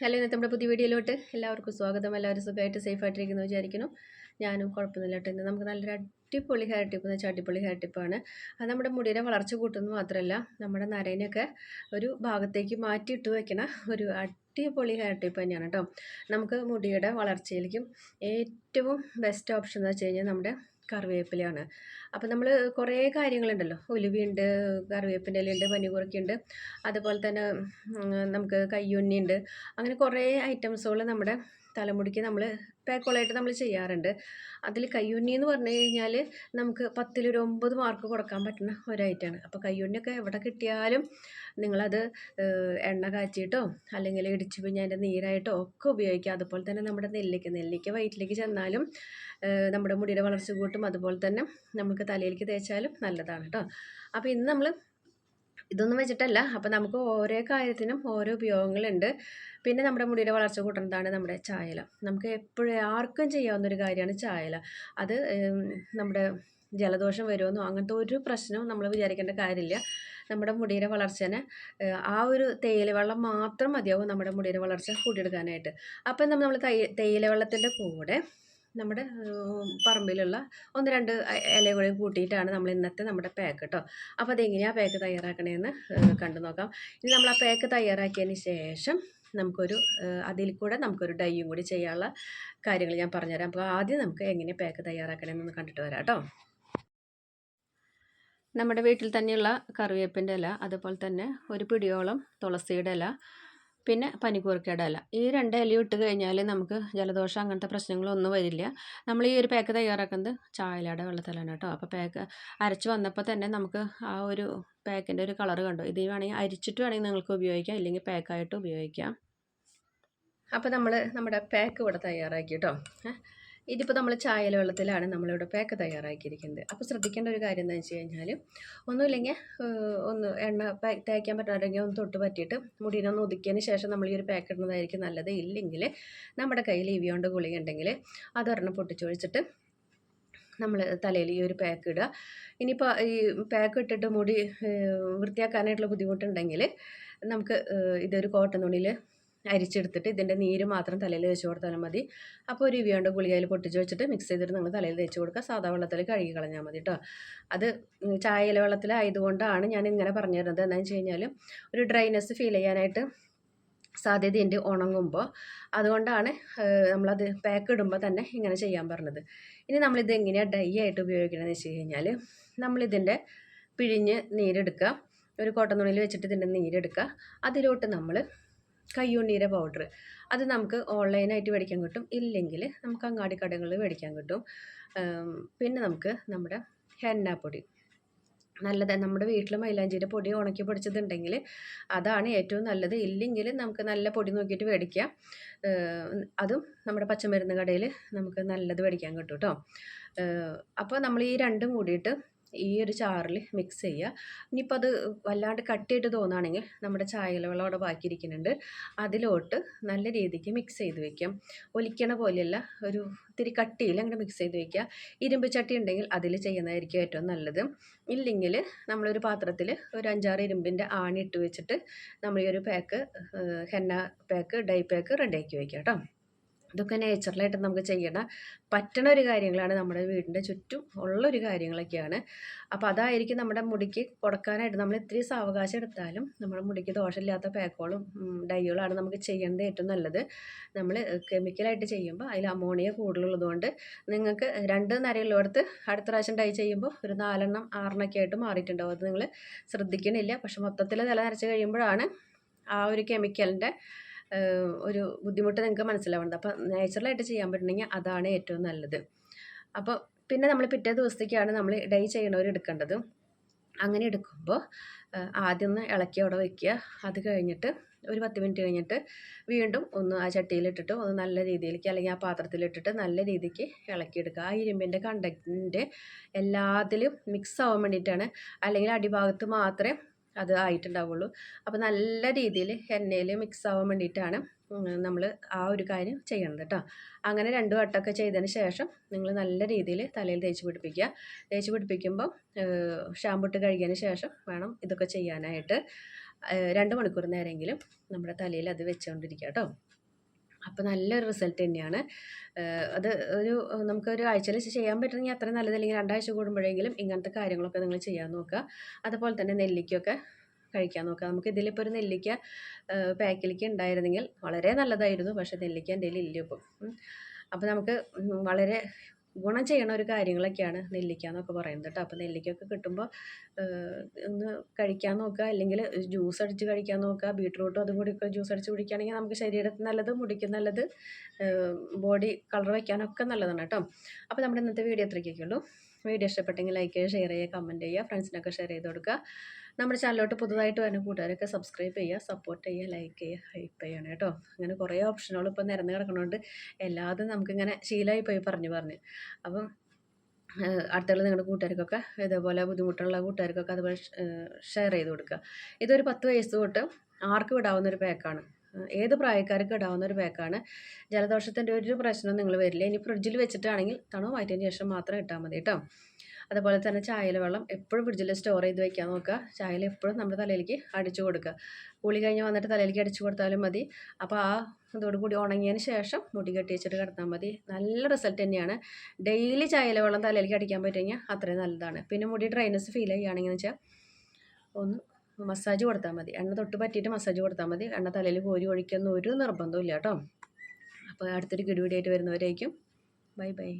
Hello ഇന്നത്തെ നമ്മുടെ പുതിയ വീഡിയോയിലോട്ട് എല്ലാവർക്കും സ്വാഗതം. എല്ലാവരും സുഖമായിട്ട് സേഫായിട്ടിരിക്കുന്നു വിചാരിക്കുന്നു. ഞാനും കുഴപ്പമില്ല ഇന്ന്. നമുക്ക് നല്ലൊരു അടിപൊളി ഹെയർ ടിപ്പ് എന്ന് വെച്ചാൽ അടിപൊളി ഹെയർ ടിപ്പാണ് അത് നമ്മുടെ മുടിയുടെ വളർച്ച കൂട്ടുന്നത് മാത്രമല്ല നമ്മുടെ നരേനെയൊക്കെ ഒരു ഭാഗത്തേക്ക് മാറ്റിയിട്ട് വയ്ക്കണ ഒരു അടിപൊളി ഹെയർ ടിപ്പ് തന്നെയാണ് കേട്ടോ. നമുക്ക് മുടിയുടെ വളർച്ചയിലേക്കും ഏറ്റവും ബെസ്റ്റ് ഓപ്ഷൻ എന്ന് വെച്ച് കഴിഞ്ഞാൽ നമ്മുടെ കറിവേപ്പിലയാണ്. അപ്പോൾ നമ്മൾ കുറേ കാര്യങ്ങളുണ്ടല്ലോ. ഉലുവിയുണ്ട് കറിവേപ്പിന്റെ ഇലയുണ്ട് പനികൂർക്കയുണ്ട് അതുപോലെ തന്നെ നമുക്ക് കയ്യൊന്നിയുണ്ട് അങ്ങനെ കുറേ ഐറ്റംസുകൾ നമ്മുടെ തലമുടിക്ക് നമ്മൾ പേക്കോളായിട്ട് നമ്മൾ ചെയ്യാറുണ്ട്. അതിൽ കയ്യുണ്ണി എന്ന് പറഞ്ഞു കഴിഞ്ഞാൽ നമുക്ക് പത്തിലൊരു ഒമ്പത് മാർക്ക് കൊടുക്കാൻ പറ്റുന്ന ഒരു ഐറ്റമാണ് അപ്പോൾ കയ്യുണ്ണിയൊക്കെ എവിടെ കിട്ടിയാലും നിങ്ങളത് എണ്ണ കാച്ചിട്ടോ അല്ലെങ്കിൽ ഇടിച്ച് പിഞ്ഞതിന്റെ നീരായിട്ടോ ഒക്കെ ഉപയോഗിക്കാം അതുപോലെ തന്നെ നമ്മുടെ നെല്ലിക്ക നെല്ലിക്ക വയറ്റിലേക്ക് ചെന്നാലും നമ്മുടെ മുടിയുടെ വളർച്ച കൂട്ടും. അതുപോലെ തന്നെ നമുക്ക് തലയിലേക്ക് തേച്ചാലും നല്ലതാണ് കേട്ടോ അപ്പോൾ ഇന്ന് നമ്മൾ ഇതൊന്നും വെച്ചിട്ടല്ല. അപ്പോൾ നമുക്ക് ഓരോ കാര്യത്തിനും ഓരോ ഉപയോഗങ്ങളുണ്ട്. പിന്നെ നമ്മുടെ മുടിയുടെ വളർച്ച കൂട്ടുന്നതാണ് നമ്മുടെ ചായല. നമുക്ക് എപ്പോഴും ആർക്കും ചെയ്യാവുന്ന ഒരു കാര്യമാണ് ചായല. അത് നമ്മുടെ ജലദോഷം വരുമെന്നോ അങ്ങനത്തെ ഒരു പ്രശ്നവും നമ്മൾ വിചാരിക്കേണ്ട കാര്യമില്ല. നമ്മുടെ മുടിയുടെ വളർച്ചനെ ആ ഒരു തേയില വെള്ളം മാത്രം മതിയാവും നമ്മുടെ മുടിയുടെ വളർച്ച കൂട്ടിയെടുക്കാനായിട്ട്. അപ്പം നമ്മൾ തേയില വെള്ളത്തിന്റെ കൂടെ നമ്മുടെ പറമ്പിലുള്ള ഒന്ന് രണ്ട് ഇലകളും കൂടി കൂട്ടിയിട്ടാണ് നമ്മൾ ഇന്നത്തെ നമ്മുടെ പാക്ക് കേട്ടോ അപ്പോൾ അതെങ്ങനെയാണ് പാക്ക് തയ്യാറാക്കണമെന്ന് കണ്ടു നോക്കാം. ഇനി നമ്മൾ ആ പാക്ക് തയ്യാറാക്കിയതിന് ശേഷം നമുക്കൊരു അതിൽ കൂടെ നമുക്കൊരു ഡൈയും കൂടി ചെയ്യാനുള്ള കാര്യങ്ങൾ ഞാൻ പറഞ്ഞുതരാം. അപ്പോൾ ആദ്യം നമുക്ക് എങ്ങനെ പാക്ക് തയ്യാറാക്കണമെന്ന് കണ്ടിട്ട് വരാം കേട്ടോ നമ്മുടെ വീട്ടിൽ തന്നെയുള്ള കറിവേപ്പിന്റെ ഇല അതുപോലെ തന്നെ ഒരു പിടിയോളം തുളസിയുടെ ഇല പിന്നെ പനിക്കൂർക്കയുടെ ഇല ഈ രണ്ട് ഇലയും ഇട്ട് കഴിഞ്ഞാൽ നമുക്ക് ജലദോഷം അങ്ങനത്തെ പ്രശ്നങ്ങളൊന്നും വരില്ല. നമ്മൾ ഈ ഒരു പാക്ക് തയ്യാറാക്കുന്നത് ചായലയുടെ വെള്ളത്തിലാണ് കേട്ടോ. അപ്പോൾ പാക്ക് അരച്ച് വന്നപ്പോൾ തന്നെ നമുക്ക് ആ ഒരു പാക്കിന്റെ ഒരു കളർ കണ്ടു. ഇത് വേണമെങ്കിൽ അരിച്ചിട്ട് വേണമെങ്കിൽ നിങ്ങൾക്ക് ഉപയോഗിക്കാം ഇല്ലെങ്കിൽ പാക്കായിട്ട് ഉപയോഗിക്കാം. അപ്പോൾ നമ്മൾ നമ്മുടെ പാക്ക് ഇവിടെ തയ്യാറാക്കി കേട്ടോ. ഇതിപ്പോൾ നമ്മൾ ചായല വെള്ളത്തിലാണ് നമ്മളിവിടെ പാക്ക് തയ്യാറാക്കിയിരിക്കുന്നത്. അപ്പോൾ ശ്രദ്ധിക്കേണ്ട ഒരു കാര്യം എന്താണെന്ന് വെച്ച് കഴിഞ്ഞാൽ ഒന്നുമില്ലെങ്കിൽ ഒന്ന് എണ്ണ തേക്കാൻ പറ്റുന്നവരെങ്കിൽ ഒന്ന് തൊട്ട് പറ്റിയിട്ട് മുടിയിനൊന്ന് ഒതുക്കിയതിന് ശേഷം നമ്മൾ ഈ ഒരു പാക്ക് ഇടുന്നതായിരിക്കും നല്ലത്. ഇല്ലെങ്കിൽ നമ്മുടെ കയ്യിൽ ഇവിയോണ്ട് ഗുളിക ഉണ്ടെങ്കിൽ അതൊരെണ്ണം പൊട്ടിച്ചൊഴിച്ചിട്ട് നമ്മൾ തലയിൽ ഈ ഒരു പാക്ക് ഇടുക. ഇനിയിപ്പോൾ ഈ പാക്ക് ഇട്ടിട്ട് മുടി വൃത്തിയാക്കാനായിട്ടുള്ള ബുദ്ധിമുട്ടുണ്ടെങ്കിൽ നമുക്ക് ഇതൊരു കോട്ടൺ തുണിയിൽ അരിച്ചെടുത്തിട്ട് ഇതിന്റെ നീര് മാത്രം തലയിൽ തേച്ച് കൊടുത്താലും മതി. അപ്പോൾ ഒരു ഇവിയോണ്ട് ഗുളികയിൽ പൊട്ടിച്ച് വെച്ചിട്ട് മിക്സ് ചെയ്തിട്ട് നിങ്ങൾ തലയിൽ തേച്ച് കൊടുക്കുക. സാധാ വെള്ളത്തിൽ കഴുകി കളഞ്ഞാൽ മതി കേട്ടോ അത് ചായയില വെള്ളത്തിലായതുകൊണ്ടാണ് ഞാൻ ഇങ്ങനെ പറഞ്ഞു തരുന്നത് എന്താണെന്ന് വെച്ച് കഴിഞ്ഞാൽ ഒരു ഡ്രൈനെസ് ഫീൽ ചെയ്യാനായിട്ട് സാധ്യതയുണ്ട് ഉണങ്ങുമ്പോൾ. അതുകൊണ്ടാണ് നമ്മളത് പാക്ക് ഇടുമ്പോൾ തന്നെ ഇങ്ങനെ ചെയ്യാൻ പറഞ്ഞത്. ഇനി നമ്മളിത് എങ്ങനെയാണ് ഡൈ ആയിട്ട് ഉപയോഗിക്കണമെന്ന് വെച്ച് കഴിഞ്ഞാൽ നമ്മളിതിന്റെ പിഴിഞ്ഞ് നീരെടുക്കുക. ഒരു കോട്ടൺ തുണിയിൽ വെച്ചിട്ട് ഇതിന്റെ നീരെടുക്കുക. അതിലോട്ട് നമ്മൾ കയ്യുണ്ണീര പൗഡർ. അത് നമുക്ക് ഓൺലൈനായിട്ട് മേടിക്കാൻ കിട്ടും. ഇല്ലെങ്കിൽ നമുക്ക് അങ്ങാടി കടകളിൽ മേടിക്കാൻ കിട്ടും. പിന്നെ നമുക്ക് നമ്മുടെ ഹെന്നാപ്പൊടി നല്ലത് നമ്മുടെ വീട്ടിൽ മൈലാഞ്ചിയുടെ പൊടി ഉണക്കി പൊടിച്ചതുണ്ടെങ്കിൽ അതാണ് ഏറ്റവും നല്ലത്. ഇല്ലെങ്കിൽ നമുക്ക് നല്ല പൊടി നോക്കിയിട്ട് മേടിക്കാം. അതും നമ്മുടെ പച്ചമരുന്ന് കടയിൽ നമുക്ക് നല്ലത് മേടിക്കാൻ കിട്ടും കേട്ടോ അപ്പോൾ നമ്മൾ ഈ രണ്ടും കൂടിയിട്ട് ഈ ഒരു ചാറിൽ മിക്സ് ചെയ്യുക. ഇനിയിപ്പോൾ അത് വല്ലാണ്ട് കട്ടിയായിട്ട് തോന്നുകയാണെങ്കിൽ നമ്മുടെ ചായല വെള്ളം അവിടെ ബാക്കിയിരിക്കുന്നുണ്ട്. അതിലോട്ട് നല്ല രീതിക്ക് മിക്സ് ചെയ്ത് വെക്കാം. ഒലിക്കണ പോലെയല്ല ഒരു ഇത്തിരി കട്ടിയിൽ അങ്ങനെ മിക്സ് ചെയ്ത് വെക്കുക. ഇരുമ്പ് ചട്ടി ഉണ്ടെങ്കിൽ അതിൽ ചെയ്യുന്നതായിരിക്കും ഏറ്റവും നല്ലത്. ഇല്ലെങ്കിൽ നമ്മളൊരു പാത്രത്തിൽ ഒരു അഞ്ചാറ് ഇരുമ്പിന്റെ ആണി ഇട്ട് വെച്ചിട്ട് നമ്മൾ ഈ ഒരു pack henna pack dye pack റെഡിയാക്കി വയ്ക്കാം കേട്ടോ. ഇതൊക്കെ നേച്ചുറലായിട്ട് നമുക്ക് ചെയ്യേണ്ട. പറ്റണ ഒരു കാര്യങ്ങളാണ് നമ്മുടെ വീടിന്റെ ചുറ്റും ഉള്ളൊരു കാര്യങ്ങളൊക്കെയാണ്. അപ്പോൾ അതായിരിക്കും നമ്മുടെ മുടിക്ക് കൊടുക്കാനായിട്ട് നമ്മൾ ഇത്തിരി സാവകാശം എടുത്താലും നമ്മുടെ മുടിക്ക് ദോഷമില്ലാത്ത പാക്കോളും ഡൈകളാണ് നമുക്ക് ചെയ്യേണ്ടത് ഏറ്റവും നല്ലത്. നമ്മൾ കെമിക്കലായിട്ട് ചെയ്യുമ്പോൾ അതിൽ അമോണിയ കൂടുതലുള്ളതുകൊണ്ട് നിങ്ങൾക്ക് രണ്ട് നരയുള്ളിടത്ത് അടുത്ത പ്രാവശ്യം ഡൈ ചെയ്യുമ്പോൾ ഒരു നാലെണ്ണം ആറെണ്ണൊക്കെ ആയിട്ട് മാറിയിട്ടുണ്ടാവും. അത് നിങ്ങൾ ശ്രദ്ധിക്കണില്ല. പക്ഷെ മൊത്തത്തിൽ നില നരച്ച് കഴിയുമ്പോഴാണ് ആ ഒരു കെമിക്കലിന്റെ ഒരു ബുദ്ധിമുട്ട് നിങ്ങൾക്ക് മനസ്സിലാവുന്നത്. അപ്പോൾ നാച്ചുറലായിട്ട് ചെയ്യാൻ പറ്റണമെങ്കിൽ അതാണ് ഏറ്റവും നല്ലത്. അപ്പോൾ പിന്നെ നമ്മൾ പിറ്റേ ദിവസത്തേക്കാണ് നമ്മൾ ഡൈ ചെയ്യണവർ എടുക്കേണ്ടത്. അങ്ങനെ എടുക്കുമ്പോൾ ആദ്യം ഒന്ന് ഇളക്കി അവിടെ വയ്ക്കുക അത് കഴിഞ്ഞിട്ട് ഒരു പത്ത് മിനിറ്റ് കഴിഞ്ഞിട്ട് വീണ്ടും ഒന്ന് ആ ചട്ടിയിലിട്ടിട്ട് ഒന്ന് നല്ല രീതിയിലേക്ക് അല്ലെങ്കിൽ ആ പാത്രത്തിലിട്ടിട്ട് നല്ല രീതിക്ക് ഇളക്കിയെടുക്കുക ആ ഇരുമ്പിന്റെ കണ്ടന്റ് എല്ലാത്തിലും മിക്സ് ആവാൻ വേണ്ടിയിട്ടാണ്. അല്ലെങ്കിൽ അടിഭാഗത്ത് മാത്രമേ അത് ആയിട്ടുണ്ടാവുള്ളൂ. അപ്പോൾ നല്ല രീതിയിൽ എണ്ണയിൽ മിക്സ് ആവാൻ വേണ്ടിയിട്ടാണ് നമ്മൾ ആ ഒരു കാര്യം ചെയ്യണത് കേട്ടോ അങ്ങനെ രണ്ട് വട്ടമൊക്കെ ചെയ്തതിന് ശേഷം നിങ്ങൾ നല്ല രീതിയിൽ തലയിൽ തേച്ച് പിടിപ്പിക്കുക. തേച്ച് പിടിപ്പിക്കുമ്പോൾ ഷാമ്പു ഇട്ട് കഴുകിയതിന് ശേഷം വേണം ഇതൊക്കെ ചെയ്യാനായിട്ട്. രണ്ട് മണിക്കൂർ നേരമെങ്കിലും നമ്മുടെ തലയിൽ അത് വെച്ചുകൊണ്ടിരിക്കുക കേട്ടോ അപ്പോൾ നല്ലൊരു റിസൾട്ട് തന്നെയാണ്. അത് ഒരു നമുക്ക് ഒരു ആഴ്ചയിൽ ചെയ്യാൻ പറ്റുമെങ്കിൽ അത്ര നല്ലതല്ലെങ്കിൽ രണ്ടാഴ്ച കൂടുമ്പോഴെങ്കിലും ഇങ്ങനത്തെ കാര്യങ്ങളൊക്കെ നിങ്ങൾ ചെയ്യാൻ നോക്കുക അതുപോലെ തന്നെ നെല്ലിക്കൊക്കെ കഴിക്കാൻ നോക്കുക നമുക്ക് ഇതിലിപ്പോൾ ഒരു നെല്ലിക്ക പാക്കിലേക്ക് ഉണ്ടായിരുന്നെങ്കിൽ വളരെ നല്ലതായിരുന്നു. പക്ഷേ നെല്ലിക്ക എന്റെ ഇല്ല ഇപ്പം. അപ്പോൾ നമുക്ക് വളരെ ഗുണം ചെയ്യണ ഒരു കാര്യങ്ങളൊക്കെയാണ് നെല്ലിക്ക എന്നൊക്കെ പറയുന്നത് കേട്ടോ. അപ്പോൾ നെല്ലിക്കയൊക്കെ കിട്ടുമ്പോൾ ഒന്ന് കഴിക്കാൻ നോക്കുക. അല്ലെങ്കിൽ ജ്യൂസ് അടിച്ച് കഴിക്കാൻ നോക്കുക. ബീട്രൂട്ടും അതും കൂടി ജ്യൂസ് അടിച്ച് കുടിക്കുകയാണെങ്കിൽ നമുക്ക് ശരീരത്തിന് നല്ലത് മുടിക്ക് നല്ലത് ബോഡി കളർ വയ്ക്കാനൊക്കെ നല്ലതാണ് കേട്ടോ. അപ്പോൾ നമ്മുടെ ഇന്നത്തെ വീഡിയോ അത്രയ്ക്കൊക്കെ ഉള്ളൂ. വീഡിയോ ഇഷ്ടപ്പെട്ടെങ്കിൽ ലൈക്ക് ചെയ്യുക ഷെയർ ചെയ്യുക കമന്റ് ചെയ്യുക ഫ്രണ്ട്സിനൊക്കെ ഷെയർ ചെയ്ത് കൊടുക്കുക. നമ്മുടെ ചാനലിലോട്ട് പുതുതായിട്ട് വരുന്ന കൂട്ടുകാരൊക്കെ സബ്സ്ക്രൈബ് ചെയ്യുക സപ്പോർട്ട് ചെയ്യുക ലൈക്ക് ചെയ്യുക ഹൈപ്പ് ചെയ്യണം കേട്ടോ. അങ്ങനെ കുറേ ഓപ്ഷനുകൾ ഇപ്പോൾ നിരന്ന് കിടക്കണോണ്ട്. എല്ലാതും നമുക്കിങ്ങനെ ശീലമായി പോയി പറഞ്ഞു പറഞ്ഞ്. അപ്പം അടുത്തുള്ള നിങ്ങളുടെ കൂട്ടുകാർക്കൊക്കെ ഇതേപോലെ ബുദ്ധിമുട്ടുള്ള കൂട്ടുകാർക്കൊക്കെ അതുപോലെ ഷെയർ ചെയ്ത് കൊടുക്കുക. ഇതൊരു പത്ത് വയസ്സ് തൊട്ട് ആർക്കും ഇടാവുന്ന ഒരു പാക്കാണ് ഏത് പ്രായക്കാർക്കും ഇടാവുന്ന ഒരു പാക്കാണ് ജലദോഷത്തിന്റെ ഒരു പ്രശ്നം നിങ്ങൾ വരില്ല. ഇനി ഫ്രിഡ്ജിൽ വെച്ചിട്ടാണെങ്കിൽ തണു മാറ്റിയതിന് ശേഷം മാത്രം ഇട്ടാൽ മതി കേട്ടോ. അതുപോലെ തന്നെ ചായയിലെ വെള്ളം എപ്പോഴും ഫ്രിഡ്ജിൽ സ്റ്റോർ ചെയ്ത് വെക്കാൻ നോക്കുക. ചായയിൽ എപ്പോഴും നമ്മുടെ തലയിലേക്ക് അടിച്ചു കൊടുക്കുക. കുളി കഴിഞ്ഞ് വന്നിട്ട് തലയിലേക്ക് അടിച്ചു കൊടുത്താലും മതി. അപ്പോൾ ആ ഇതോടുകൂടി ഉണങ്ങിയതിന് ശേഷം മുടി കെട്ടി വെച്ചിട്ട് മതി. നല്ല റിസൾട്ട് തന്നെയാണ്. ഡെയിലി ചായയിലെ വെള്ളം തലയിലേക്ക് അടിക്കാൻ പറ്റുമെങ്കിൽ അത്രയും നല്ലതാണ്. പിന്നെ മുടി ഡ്രൈനസ് ഫീൽ ചെയ്യുകയാണെങ്കിൽ വെച്ചാൽ ഒന്ന് മസാജ് കൊടുത്താൽ മതി. എണ്ണ തൊട്ട് പറ്റിയിട്ട് മസാജ് കൊടുത്താൽ മതി. എണ്ണ തലയിൽ കോരി ഒഴിക്കുന്ന ഒരു നിർബന്ധവും ഇല്ല കേട്ടോ. അപ്പോൾ അടുത്തൊരു കിടുപിടിയായിട്ട് വരുന്നവരായിരിക്കും ബൈ ബൈ.